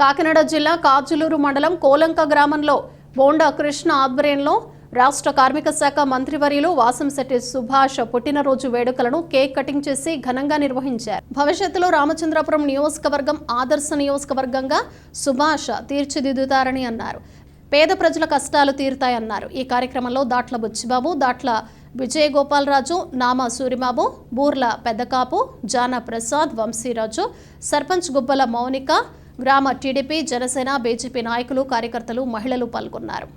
కాకినాడ జిల్లా కాజులూరు మండలం కోలంక గ్రామంలో బోండా కృష్ణ ఆధ్వర్యంలో రాష్ట్ర కార్మిక శాఖ మంత్రివర్యులు వాసంశెట్టి సుభాష్ పుట్టినరోజు వేడుకలను కేక్ కటింగ్ చేసి ఘనంగా నిర్వహించారు. భవిష్యత్తులో రామచంద్రపురం నియోజకవర్గం ఆదర్శ నియోజకవర్గంగా సుభాష్ తీర్చిదిద్దుతారని అన్నారు. పేద ప్రజల కష్టాలు తీరుతాయన్నారు. ఈ కార్యక్రమంలో దాట్ల బుచ్చిబాబు దాట్ల విజయగోపాలరాజు నామ సూరిబాబు బూర్ల పెద్దకాపు జానా ప్రసాద్ వంశీరాజు సర్పంచ్ గుబ్బల మౌనిక గ్రామ టీడీపీ జనసేన బీజేపీ నాయకులు కార్యకర్తలు మహిళలు పాల్గొన్నారు.